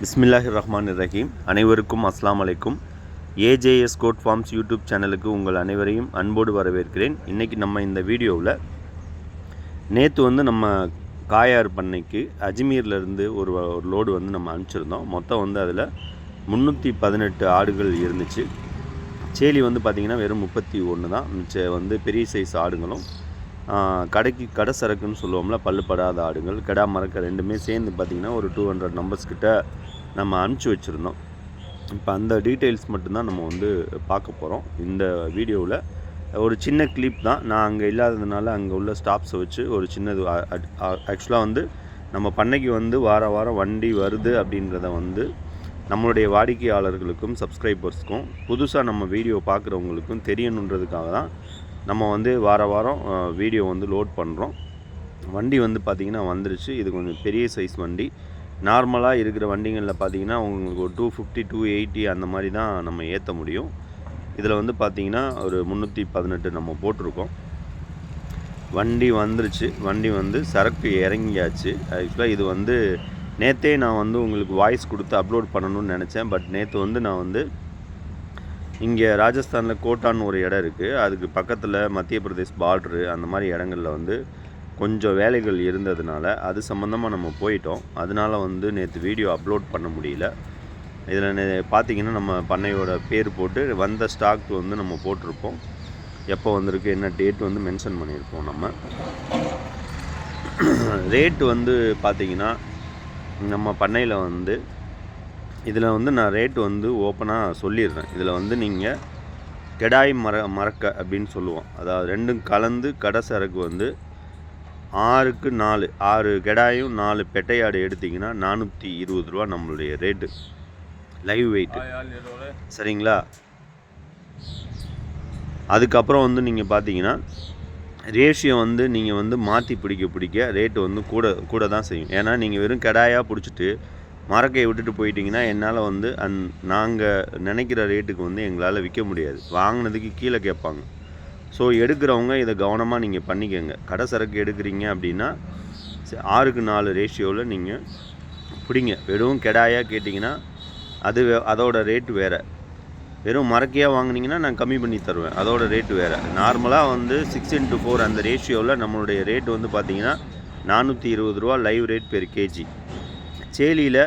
பிஸ்மில்லாஹிர் ரஹ்மான் ரஹீம் அனைவருக்கும் அஸ்லாம் அலைக்கும். ஏஜேஎஸ் கோட் ஃபார்ம்ஸ் யூடியூப் சேனலுக்கு உங்கள் அனைவரையும் அன்போடு வரவேற்கிறேன். இன்றைக்கி நம்ம இந்த வீடியோவில் நேற்று வந்து நம்ம காயார் பண்ணைக்கு அஜ்மீர்லேருந்து ஒரு ஒரு லோடு வந்து நம்ம அனுப்பிச்சிருந்தோம். மொத்தம் வந்து அதில் முந்நூற்றி பதினெட்டு ஆடுகள் இருந்துச்சு. சேலி வந்து பார்த்திங்கன்னா வெறும் முப்பத்தி ஒன்று தான். மிச்ச வந்து பெரிய சைஸ் ஆடுங்களும் கடைக்கு கடை சரக்குன்னு சொல்லுவோம்ல பல்லுப்படாத ஆடுகள் கெடா மரக்க ரெண்டுமே சேர்ந்து பார்த்திங்கன்னா ஒரு டூ ஹண்ட்ரட் நம்பர்ஸ் கிட்ட நம்ம அனுப்பிச்சி வச்சுருந்தோம். இப்போ அந்த டீட்டெயில்ஸ் மட்டும்தான் நம்ம வந்து பார்க்க போகிறோம் இந்த வீடியோவில் ஒரு சின்ன கிளிப் தான். நான் அங்கே இல்லாததுனால அங்கே உள்ள ஸ்டாப்ஸை வச்சு ஒரு சின்னது ஆக்சுவலாக வந்து நம்ம பண்ணைக்கு வந்து வார வாரம் வண்டி வருது அப்படின்றத வந்து நம்மளுடைய வாடிக்கையாளர்களுக்கும் சப்ஸ்கிரைபர்ஸ்க்கும் புதுசாக நம்ம வீடியோ பார்க்குறவங்களுக்கும் தெரியணுன்றதுக்காக தான் நம்ம வந்து வார வாரம் வீடியோ வந்து லோட் பண்ணுறோம் வண்டி வந்து பார்த்திங்கன்னா வந்துருச்சு. இது கொஞ்சம் பெரிய சைஸ் வண்டி. நார்மலாக இருக்கிற வண்டிகளில் பார்த்தீங்கன்னா உங்களுக்கு ஒரு டூ ஃபிஃப்டி டூ எயிட்டி அந்த மாதிரி தான் நம்ம ஏற்ற முடியும். இதில் வந்து பார்த்திங்கன்னா ஒரு முந்நூற்றி பதினெட்டு நம்ம போட்டிருக்கோம். வண்டி வந்துருச்சு. வண்டி வந்து சரக்கு இறங்கியாச்சு. ஆக்சுவலாக இது வந்து நேற்றே நான் வந்து உங்களுக்கு வாய்ஸ் கொடுத்து அப்லோட் பண்ணணும்னு நினச்சேன். பட் நேற்று வந்து நான் வந்து இங்கே ராஜஸ்தானில் கோட்டான்னு ஒரு இடம் இருக்குது அதுக்கு பக்கத்தில் மத்திய பிரதேஷ் பார்ட்ரு அந்த மாதிரி இடங்களில் வந்து கொஞ்சம் வேலைகள் இருந்ததுனால அது சம்மந்தமாக நம்ம போயிட்டோம். அதனால வந்து நேற்று வீடியோ அப்லோட் பண்ண முடியல. இதில் பார்த்தீங்கன்னா நம்ம பண்ணையோட பேர் போட்டு வந்த ஸ்டாக் வந்து நம்ம போட்டிருப்போம். எப்போ வந்திருக்கு என்ன டேட் வந்து மென்ஷன் பண்ணியிருப்போம் நம்ம. ரேட் வந்து பார்த்தீங்கன்னா நம்ம பண்ணையில் வந்து இதில் வந்து நான் ரேட் வந்து ஓப்பனாக சொல்லிடுறேன். இதில் வந்து நீங்கள் கெடாய் மர மரக்க அப்படின்னு சொல்லுவோம். அதாவது ரெண்டும் கலந்து கடை சரக்கு வந்து ஆறுக்கு நாலு ஆறு கெடாயும் நாலு பெட்டையாடு எடுத்திங்கன்னா நானூற்றி இருபது ரூபா நம்மளுடைய ரேட்டு லைவ் வெயிட்டு சரிங்களா? அதுக்கப்புறம் வந்து நீங்கள் பார்த்தீங்கன்னா ரேஷியோ வந்து நீங்கள் வந்து மாற்றி பிடிக்க பிடிக்க ரேட்டு வந்து கூட கூட தான் செய்யும். ஏன்னா நீங்கள் வெறும் கெடாயாக பிடிச்சிட்டு மரக்கையை விட்டுட்டு போயிட்டீங்கன்னா என்னால் வந்து அந் நாங்கள் நினைக்கிற ரேட்டுக்கு வந்து எங்களால் விற்க முடியாது. வாங்கினதுக்கு கீழே கேட்பாங்க. ஸோ எடுக்கிறவங்க இதை கவனமாக நீங்கள் பண்ணிக்கோங்க. கடை சரக்கு எடுக்கிறீங்க அப்படின்னா ஆறுக்கு நாலு ரேஷியோவில் நீங்கள் பிடிங்க. வெறும் கெடாயாக கேட்டிங்கன்னா அது அதோட ரேட் வேறு. வெறும் மரக்கையாக வாங்கினீங்கன்னா நான் கம்மி பண்ணி தருவேன். அதோட ரேட்டு வேறு. நார்மலாக வந்து சிக்ஸ் இன்ட்டு ஃபோர் அந்த ரேஷியோவில் நம்மளுடைய ரேட் வந்து பார்த்திங்கன்னா நானூற்றி இருபது ரூபா லைவ் ரேட் பெர் கேஜி சேலியில்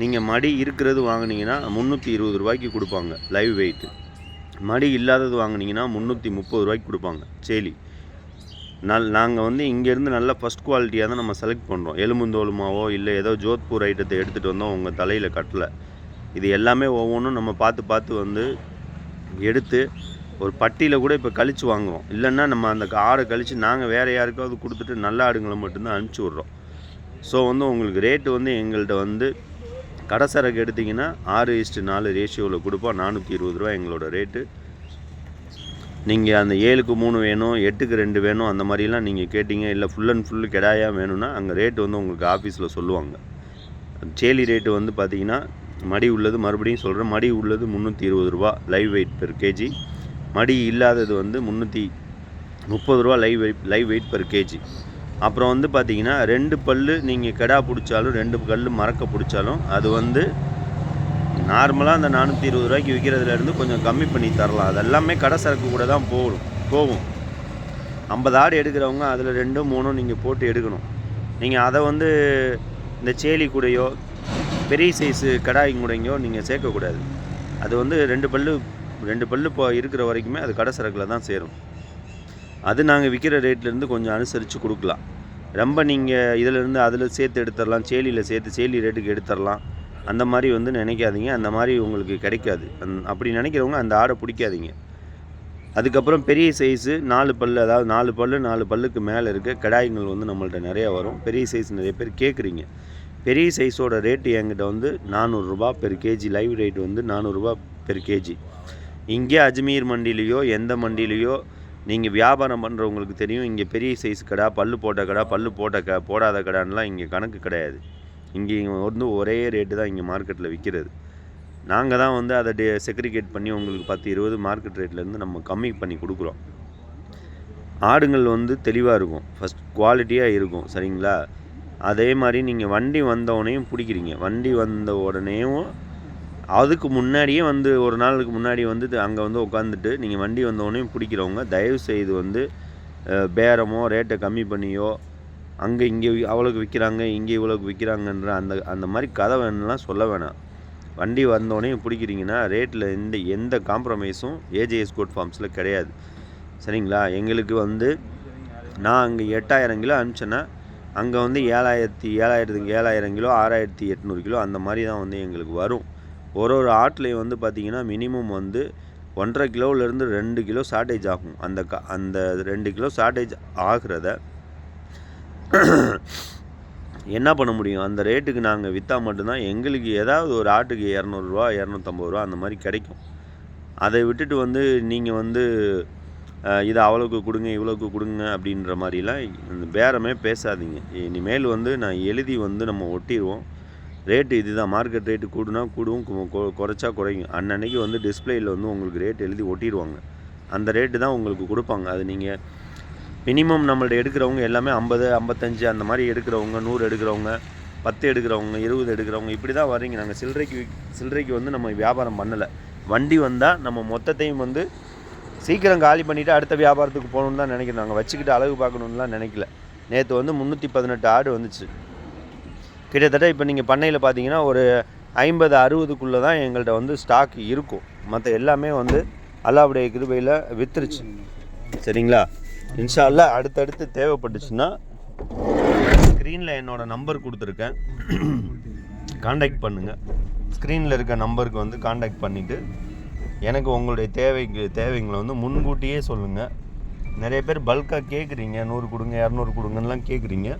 நீங்கள் மடி இருக்கிறது வாங்குனீங்கன்னா முந்நூற்றி இருபது ரூபாய்க்கு கொடுப்பாங்க லைவ் வெயிட்டு மடி இல்லாதது வாங்குனீங்கன்னா முந்நூற்றி முப்பது ரூபாய்க்கு கொடுப்பாங்க சேலி. நல் நாங்கள் வந்து இங்கேருந்து நல்ல ஃபஸ்ட் குவாலிட்டியாக தான் நம்ம செலக்ட் பண்ணுறோம் எலும்புந்தோலுமாவோ இல்லை ஏதோ ஜோத்பூர் ஐட்டத்தை எடுத்துகிட்டு வந்தோம் உங்கள் தலையில் கட்டலை. இது எல்லாமே ஒவ்வொன்றும் நம்ம பார்த்து பார்த்து வந்து எடுத்து ஒரு பட்டியில் கூட இப்போ கழிச்சு வாங்குவோம் இல்லைன்னா நம்ம அந்த ஆடை கழித்து நாங்கள் வேறு யாருக்காவது கொடுத்துட்டு நல்ல ஆடுங்களை மட்டும்தான் அனுப்பிச்சி விட்றோம். ஸோ வந்து உங்களுக்கு ரேட்டு வந்து எங்கள்கிட்ட வந்து கடை சரக்கு எடுத்திங்கன்னா ஆறு இஸ்ட்டு நாலு ரேஷியோவில் கொடுப்போம் நானூற்றி இருபது ரூபா எங்களோட ரேட்டு நீங்கள் அந்த ஏழுக்கு மூணு வேணும் எட்டுக்கு ரெண்டு வேணும் அந்த மாதிரிலாம் நீங்கள் கேட்டிங்க இல்லை ஃபுல் அண்ட் ஃபுல் கெடாயாக வேணும்னா அங்கே ரேட்டு வந்து உங்களுக்கு ஆஃபீஸில் சொல்லுவாங்க. சேலி ரேட்டு வந்து பார்த்தீங்கன்னா மடி உள்ளது மறுபடியும் சொல்கிறேன் மடி உள்ளது முந்நூற்றி இருபது ரூபா லைவ் வெயிட் பெர் கேஜி மடி இல்லாதது வந்து முந்நூற்றி முப்பது ரூபா live weight live weight per KG அப்புறம் வந்து பார்த்தீங்கன்னா ரெண்டு பல்லு நீங்கள் கெடா பிடிச்சாலும் ரெண்டு கல் மறக்க பிடிச்சாலும் அது வந்து நார்மலாக அந்த நானூற்றி இருபது ரூபாய்க்கு விற்கிறதுலேருந்து கொஞ்சம் கம்மி பண்ணி தரலாம். அது எல்லாமே கடை சரக்கு கூட தான் போகும் போகும். ஐம்பது ஆடு எடுக்கிறவங்க அதில் ரெண்டும் மூணும் நீங்கள் போட்டு எடுக்கணும். நீங்கள் அதை வந்து இந்த சேலி கூடையோ பெரிய சைஸு கடாய் கூடையோ நீங்கள் சேர்க்கக்கூடாது. அது வந்து ரெண்டு பல்லு ரெண்டு பல்லு இப்போ இருக்கிற வரைக்குமே அது கடை சரக்கில் தான் சேரும். அது நாங்கள் விற்கிற ரேட்லேருந்து கொஞ்சம் அனுசரித்து கொடுக்கலாம். ரொம்ப நீங்கள் இதிலேருந்து அதில் சேர்த்து எடுத்துடலாம் சேலியில் சேர்த்து சேலி ரேட்டுக்கு எடுத்துடலாம். அந்த மாதிரி வந்து நினைக்காதீங்க. அந்த மாதிரி உங்களுக்கு கிடைக்காது. அந் அப்படி நினைக்கிறவங்க அந்த ஆடை பிடிக்காதீங்க. அதுக்கப்புறம் பெரிய சைஸு நாலு பல்லு அதாவது நாலு பல்லு நாலு பல்லுக்கு மேலே இருக்க கடாய்கள் வந்து நம்மள்ட்ட நிறையா வரும். பெரிய சைஸ் நிறைய பேர் கேட்குறீங்க பெரிய சைஸோட ரேட்டு என்கிட்ட வந்து நானூறுரூபா பெர் கேஜி லைவ் ரேட் வந்து நானூறுரூபா பெர் கேஜி இங்கே அஜ்மீர் மண்டிலேயோ எந்த மண்டிலேயோ நீங்கள் வியாபாரம் பண்ணுறவங்களுக்கு தெரியும் இங்கே பெரிய சைஸ் கடை பல் போட்ட கடை பல் போட்ட க போடாத கடைன்னெலாம் இங்கே கணக்கு கிடையாது. இங்கே வந்து ஒரே ரேட்டு தான் இங்கே மார்க்கெட்டில் விற்கிறது நாங்கள் தான் வந்து அதை டே செக்ரிகேட் பண்ணி உங்களுக்கு பத்து இருபது மார்க்கெட் ரேட்லேருந்து நம்ம கம்மி பண்ணி கொடுக்குறோம். ஆடுங்கள் வந்து தெளிவாக இருக்கும். ஃபஸ்ட் குவாலிட்டியாக இருக்கும். சரிங்களா? அதே மாதிரி நீங்கள் வண்டி வந்த பிடிக்கிறீங்க. வண்டி வந்த உடனேயும் அதுக்கு முன்னாடியே வந்து ஒரு நாளுக்கு முன்னாடி வந்து அங்கே வந்து உட்காந்துட்டு நீங்கள் வண்டி வந்தோடனே பிடிக்கிறவங்க தயவு செய்து வந்து பேரமோ ரேட்டை கம்மி பண்ணியோ அங்கே இங்கே அவ்வளோக்கு விற்கிறாங்க இங்கே இவ்வளோக்கு விற்கிறாங்கன்ற அந்த அந்த மாதிரி கதை வேணும்லாம் சொல்ல வேணாம். வண்டி வந்தோடனே பிடிக்கிறீங்கன்னா ரேட்டில் எந்த எந்த காம்ப்ரமைஸும் ஏஜேஎஸ் கோட் ஃபார்ம்ஸில் கிடையாது. சரிங்களா? எங்களுக்கு வந்து நான் அங்கே எட்டாயிரம் கிலோ அனுப்பிச்சேன்னா அங்கே வந்து ஏழாயிரத்தி ஏழாயிரத்துக்கு ஏழாயிரம் கிலோ ஆறாயிரத்தி எட்நூறு கிலோ அந்த மாதிரி தான் வந்து எங்களுக்கு வரும். ஒரு ஒரு ஆட்லேயும் வந்து பார்த்திங்கன்னா மினிமம் வந்து ஒன்றரை கிலோவிலேருந்து ரெண்டு கிலோ ஷார்ட்டேஜ் ஆகும். அந்த க அந்த ரெண்டு கிலோ ஷார்ட்டேஜ் ஆகிறத என்ன பண்ண முடியும்? அந்த ரேட்டுக்கு நாங்கள் விற்றா மட்டும்தான் எங்களுக்கு ஏதாவது ஒரு ஆட்டுக்கு இரநூறுவா இரநூத்தம்பது ரூபா அந்த மாதிரி கிடைக்கும். அதை விட்டுட்டு வந்து நீங்கள் வந்து இதை அவ்வளோக்கு கொடுங்க இவ்வளோக்கு கொடுங்க அப்படின்ற மாதிரிலாம் இந்த பேரமே பேசாதீங்க. இனிமேல் வந்து நான் எழுதி வந்து நம்ம ஒட்டிடுவோம் ரேட்டு இதுதான். மார்க்கெட் ரேட்டு கூடுனா கூடும் கொ- குறைச்சா குறையும். அன்னன்னைக்கு வந்து டிஸ்பிளேயில் வந்து உங்களுக்கு ரேட் எழுதி ஒட்டிடுவாங்க அந்த ரேட்டு தான் உங்களுக்கு கொடுப்பாங்க. அது நீங்கள் மினிமம் நம்மள்ட்ட எடுக்கிறவங்க எல்லாமே ஐம்பது ஐம்பத்தஞ்சு அந்த மாதிரி எடுக்கிறவங்க நூறு எடுக்கிறவங்க பத்து எடுக்கிறவங்க இருபது எடுக்கிறவங்க இப்படி தான் வர்றீங்க. நாங்கள் சில்லறைக்கு சில்லறைக்கு வந்து நம்ம வியாபாரம் பண்ணலை. வண்டி வந்தால் நம்ம மொத்தத்தையும் வந்து சீக்கிரம் காலி பண்ணிவிட்டு அடுத்த வியாபாரத்துக்கு போகணுன்னு தான் நினைக்கிறோம். நாங்கள் வச்சுக்கிட்டு அழகு பார்க்கணுன்னுலாம் நினைக்கல. நேற்று வந்து முந்நூற்றி பதினெட்டு ஆடு வந்துச்சு. கிட்டத்தட்ட இப்போ நீங்கள் பண்ணையில் பார்த்தீங்கன்னா ஒரு ஐம்பது அறுபதுக்குள்ளே தான் எங்கள்கிட்ட வந்து ஸ்டாக் இருக்கும். மற்ற எல்லாமே வந்து அல்லாவுடைய கிருபையில் விற்றுருச்சு சரிங்களா? இன்ஷா அடுத்தடுத்து தேவைப்பட்டுச்சுன்னா ஸ்க்ரீனில் என்னோடய நம்பர் கொடுத்துருக்கேன். காண்டாக்ட் பண்ணுங்கள் ஸ்க்ரீனில் இருக்க நம்பருக்கு வந்து காண்டாக்ட் பண்ணிவிட்டு எனக்கு உங்களுடைய தேவைக்கு தேவைங்களை வந்து முன்கூட்டியே சொல்லுங்கள் நிறைய பேர் பல்காக கேட்குறீங்க நூறு கொடுங்க இரநூறு கொடுங்கலாம் கேட்குறீங்க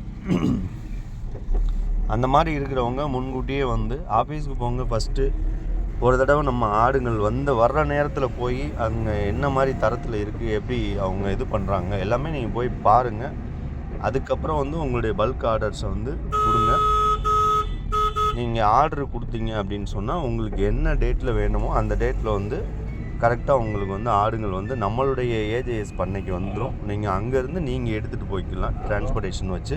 அந்த மாதிரி இருக்கிறவங்க முன்கூட்டியே வந்து ஆஃபீஸுக்கு போங்க ஃபஸ்ட்டு ஒரு தடவை நம்ம ஆடுங்கள் வந்து வர்ற நேரத்தில் போய் அங்கே என்ன மாதிரி தரத்தில் இருக்குது எப்படி அவங்க இது பண்ணுறாங்க எல்லாமே நீங்கள் போய் பாருங்கள் அதுக்கப்புறம் வந்து உங்களுடைய பல்க் ஆர்டர்ஸை வந்து கொடுங்க. நீங்கள் ஆர்டர் கொடுத்தீங்க அப்படின்னு சொன்னால் உங்களுக்கு என்ன டேட்டில் வேணுமோ அந்த டேட்டில் வந்து கரெக்டாக உங்களுக்கு வந்து ஆடுங்கள் வந்து நம்மளுடைய ஏஜேஎஸ் பண்ணைக்கு வந்துடும் நீங்கள் அங்கேருந்து நீங்கள் எடுத்துகிட்டு போய்க்கலாம் டிரான்ஸ்போர்ட்டேஷன் வச்சு.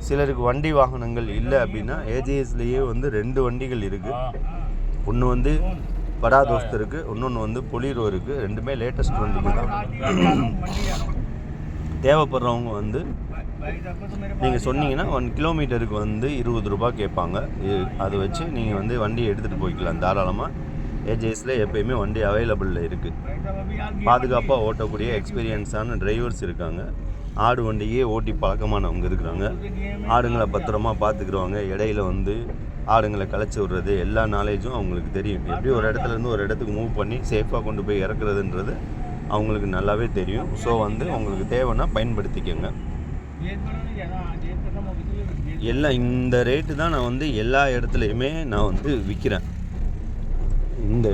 சிலருக்கு வண்டி வாகனங்கள் இல்லை அப்படின்னா ஏஜேஎஸ்லேயே வந்து ரெண்டு வண்டிகள் இருக்குது ஒன்று வந்து படா தோஸ்த் இருக்குது இன்னொன்று வந்து பொலிரோ இருக்குது ரெண்டுமே லேட்டஸ்ட் வண்டிகள் தான். தேவைப்படுறவங்க வந்து நீங்கள் சொன்னீங்கன்னா ஒன் கிலோமீட்டருக்கு வந்து இருபது ரூபாய் கேட்பாங்க. இ- அதை வச்சு நீங்கள் வந்து வண்டியை எடுத்துகிட்டு போய்க்கலாம். தாராளமாக ஏஜேஸில் எப்பயுமே வண்டி அவைலபிளில் இருக்குது பாதுகாப்பாக ஓட்டக்கூடிய எக்ஸ்பீரியன்ஸான டிரைவர்ஸ் இருக்காங்க. ஆடு வண்டியே ஓட்டி பழக்கமானவங்க இருக்கிறாங்க. ஆடுங்களை பத்திரமா பார்த்துக்குருவாங்க இடையில வந்து ஆடுங்களை களைச்சி விடுறது எல்லா நாலேஜும் அவங்களுக்கு தெரியும். எப்படி ஒரு இடத்துலேருந்து ஒரு இடத்துக்கு மூவ் பண்ணி சேஃபாக கொண்டு போய் இறக்குறதுன்றது அவங்களுக்கு நல்லாவே தெரியும். ஸோ வந்து உங்களுக்கு தேவைன்னா பயன்படுத்திக்கோங்க. எல்லாம் இந்த ரேட்டு தான் நான் வந்து எல்லா இடத்துலையுமே நான் வந்து விற்கிறேன் இந்த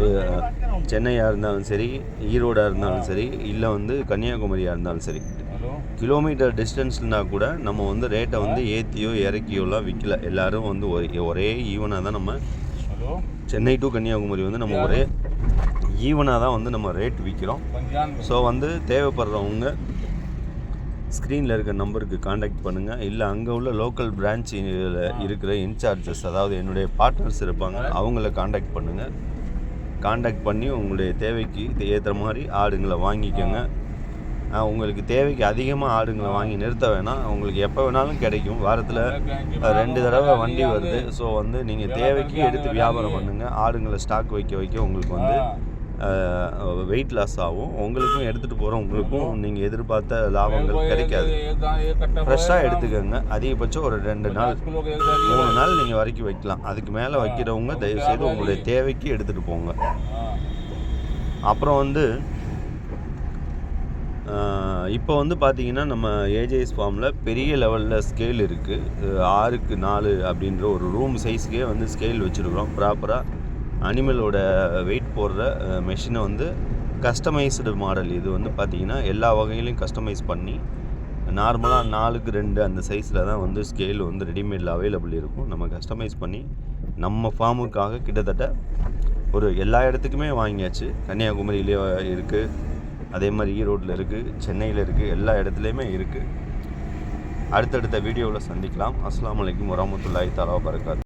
சென்னையாக இருந்தாலும் சரி ஈரோடாக இருந்தாலும் சரி இல்லை வந்து கன்னியாகுமரியாக இருந்தாலும் சரி. கிலோமீட்டர் டிஸ்டன்ஸ்னா கூட நம்ம வந்து ரேட்டை வந்து ஏற்றியோ இறக்கியோலாம் விற்கல எல்லாரும் வந்து ஒரே ஒரே ஈவனாக தான் நம்ம சென்னை டு கன்னியாகுமரி வந்து நம்ம ஒரே ஈவனாக தான் வந்து நம்ம ரேட் விற்கிறோம் ஸோ வந்து தேவைப்படுறவங்க ஸ்க்ரீனில் இருக்க நம்பருக்கு காண்டாக்ட் பண்ணுங்கள் இல்லை அங்கே உள்ள லோக்கல் பிரான்ச் இருக்கிற இன்சார்ஜஸ் அதாவது என்னுடைய பார்ட்னர்ஸ் இருப்பாங்க அவங்கள காண்டாக்ட் பண்ணுங்கள் காண்டாக்ட் பண்ணி உங்களுடைய தேவைக்கு ஏற்ற மாதிரி ஆடுங்களை வாங்கிக்கோங்க. உங்களுக்கு தேவைக்கு அதிகமாக ஆடுங்களை வாங்கி நிறுத்த வேணாம். உங்களுக்கு எப்போ வேணாலும் கிடைக்கும். வாரத்தில் ரெண்டு தடவை வண்டி வருது. ஸோ வந்து நீங்கள் தேவைக்கு எடுத்து வியாபாரம் பண்ணுங்கள் ஆடுங்களை ஸ்டாக் வைக்க வைக்க உங்களுக்கு வந்து வெயிட் லாஸ் ஆகும். உங்களுக்கும் எடுத்துகிட்டு போகிற உங்களுக்கும் நீங்கள் எதிர்பார்த்த லாபங்கள் கிடைக்காது. ஃப்ரெஷ்ஷாக எடுத்துக்கோங்க. அதிகபட்சம் ஒரு ரெண்டு நாள் மூணு நாள் நீங்கள் வரைக்கும் வைக்கலாம். அதுக்கு மேலே வைக்கிறவங்க தயவுசெய்து உங்களுடைய தேவைக்கு எடுத்துகிட்டு போங்க. அப்புறம் வந்து இப்போ வந்து பார்த்தீங்கன்னா நம்ம ஏஜேஎஸ் ஃபார்மில் பெரிய லெவலில் ஸ்கேல் இருக்குது ஆறுக்கு நாலு அப்படின்ற ஒரு ரூம் சைஸ்க்கே வந்து ஸ்கேல் வச்சுருக்குறோம். ப்ராப்பராக அனிமலோட வெயிட் போடுற மெஷினை வந்து கஸ்டமைஸ்டு மாடல் இது வந்து பார்த்திங்கன்னா எல்லா வகையிலையும் கஸ்டமைஸ் பண்ணி நார்மலாக நாலுக்கு ரெண்டு அந்த சைஸில் தான் வந்து ஸ்கேல் வந்து ரெடிமேடில் அவைலபிள் இருக்கும். நம்ம கஸ்டமைஸ் பண்ணி நம்ம ஃபார்முக்காக கிட்டத்தட்ட ஒரு எல்லா இடத்துக்குமே வாங்கியாச்சு. கன்னியாகுமரியிலே இருக்குது அதே மாதிரி ஈரோட்டில் இருக்குது சென்னையில் இருக்குது எல்லா இடத்துலையுமே இருக்குது அடுத்தடுத்த வீடியோவில் சந்திக்கலாம். அஸ்லாம் அலைக்கும் வரமத்துல்லாஹி தலா வரகாத்